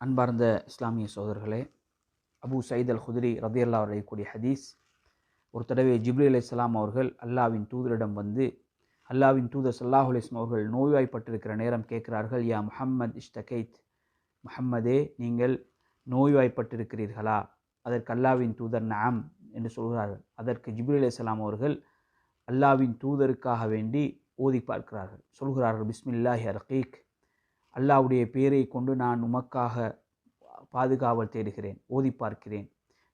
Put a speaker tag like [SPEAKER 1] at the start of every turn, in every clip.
[SPEAKER 1] அன்பார்ந்த இஸ்லாமிய சோதர்களே அபு சயித் அல் குதிரி ரதியல்லா கூடிய ஹதீஸ் ஒரு தடவை ஜிப்ரி அலைஹிஸ்ஸலாம் அவர்கள் அல்லாவின் தூதரிடம் வந்து அல்லாவின் தூதர் சல்லாஹ் அலிஸ்லாம் அவர்கள் நோய்வாய்ப்பட்டிருக்கிற நேரம் கேட்கிறார்கள் யா முஹம்மத் இஷ்டகைத் முஹம்மதே நீங்கள் நோய்வாய்ப்பட்டிருக்கிறீர்களா? அதற்கு அல்லாவின் தூதர் நாம் என்று சொல்கிறார்கள். அதற்கு ஜிப்ரி அலைஹிஸ்ஸலாம் அவர்கள் அல்லாவின் தூதருக்காக வேண்டி ஓதி பார்க்கிறார்கள். சொல்கிறார்கள் பிஸ்மில்லாஹி ரகீக் அல்லாவுடைய பேரை கொண்டு நான் உமக்காக பாதுகாவல் தேடுகிறேன் ஓதி பார்க்கிறேன்.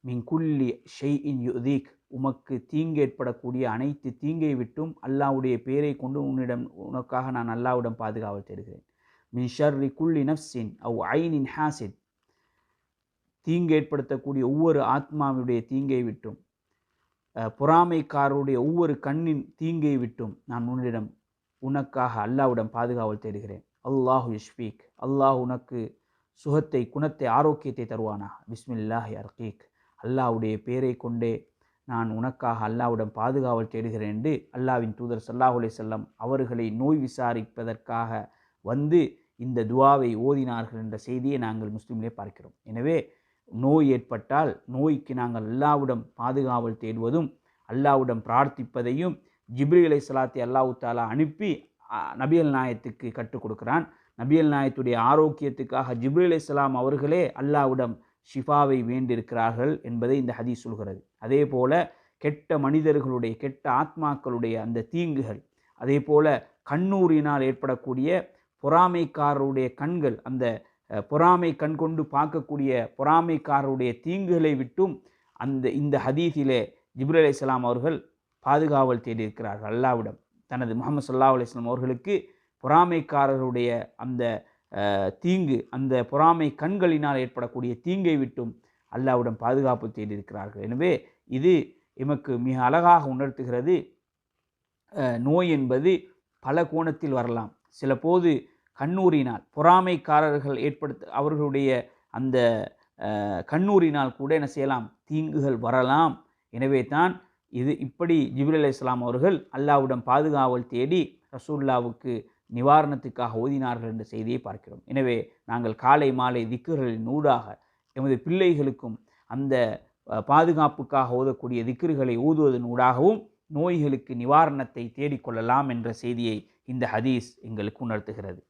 [SPEAKER 1] மின் குல்லி ஷெய் இன் யுதீக் உமக்கு தீங்கு ஏற்படக்கூடிய அனைத்து தீங்கை விட்டும் அல்லாவுடைய பேரை கொண்டு உன்னிடம் உனக்காக நான் அல்லாவிடம் பாதுகாவல் தேடுகிறேன். மின் ஷர்ரி குல்லி நஃப்சின் அவ் ஐனின் ஹாசின் தீங்கு ஏற்படுத்தக்கூடிய ஒவ்வொரு ஆத்மாவுடைய தீங்கை விட்டும் பொறாமைக்காரருடைய ஒவ்வொரு கண்ணின் தீங்கை விட்டும் நான் உன்னிடம் உனக்காக அல்லாவிடம் பாதுகாவல் தேடுகிறேன். அல்லாஹு யஷ்பீக் அல்லாஹ் உனக்கு சுகத்தை குணத்தை ஆரோக்கியத்தை தருவானா பிஸ்மில்லாஹி அர்கீக். அல்லாவுடைய பேரை கொண்டே நான் உனக்காக அல்லாவுடன் பாதுகாவல் தேடுகிறேன் என்று அல்லாவின் தூதர் சல்லாஹுலே செல்லம் அவர்களை நோய் விசாரிப்பதற்காக வந்து இந்த துவாவை ஓதினார்கள் என்ற செய்தியை நாங்கள் முஸ்லீம்களே பார்க்கிறோம். எனவே நோய் ஏற்பட்டால் நோய்க்கு நாங்கள் அல்லாவிடம் பாதுகாவல் தேடுவதும் அல்லாவுடன் பிரார்த்திப்பதையும் ஜிப்ரி அலை சலாத்தை அல்லாஹு தாலா அனுப்பி நபியல் நாயத்துக்கு கற்றுக் கொடுக்கிறான். நபியல் நாயத்துடைய ஆரோக்கியத்துக்காக ஜிப்ரி அலி இஸ்லாம் அவர்களே அல்லாவிடம் ஷிஃபாவை வேண்டியிருக்கிறார்கள் என்பதை இந்த ஹதீஸ் சொல்கிறது. அதே போல கெட்ட மனிதர்களுடைய கெட்ட ஆத்மாக்களுடைய அந்த தீங்குகள் அதே போல கண்ணூரினால் ஏற்படக்கூடிய பொறாமைக்காரருடைய கண்கள் அந்த பொறாமை கண் கொண்டு பார்க்கக்கூடிய பொறாமைக்காரருடைய தீங்குகளை விட்டும் அந்த இந்த ஹதீஸிலே ஜிப்ரி அலி இஸ்லாம் அவர்கள் பாதுகாவல் தேடியிருக்கிறார்கள் அல்லாவிடம் தனது முகமது சல்லா அலிஸ்லாம் அவர்களுக்கு பொறாமைக்காரருடைய அந்த தீங்கு அந்த பொறாமை கண்களினால் ஏற்படக்கூடிய தீங்கை விட்டும் அல்லாவுடன் பாதுகாப்பு தேடியிருக்கிறார்கள். எனவே இது எமக்கு மிக அழகாக உணர்த்துகிறது. நோய் என்பது பல கோணத்தில் வரலாம். சில போது கண்ணூரினால் பொறாமைக்காரர்கள் ஏற்படுத்த அவர்களுடைய அந்த கண்ணூரினால் கூட என்ன செய்யலாம்? தீங்குகள் வரலாம். எனவே தான் இது இப்படி ஜிபிர் அலி இஸ்லாம் அவர்கள் அல்லாவிடம் பாதுகாவல் தேடி ரசூல்லாவுக்கு நிவாரணத்துக்காக ஓதினார்கள் என்ற செய்தியை பார்க்கிறோம். எனவே நாங்கள் காலை மாலை திக்குகளின் ஊடாக எமது பிள்ளைகளுக்கும் அந்த பாதுகாப்புக்காக ஓதக்கூடிய திக்குறுகளை ஊதுவதன் ஊடாகவும் நோய்களுக்கு நிவாரணத்தை தேடிக்கொள்ளலாம் என்ற செய்தியை இந்த ஹதீஸ் எங்களுக்கு உணர்த்துகிறது.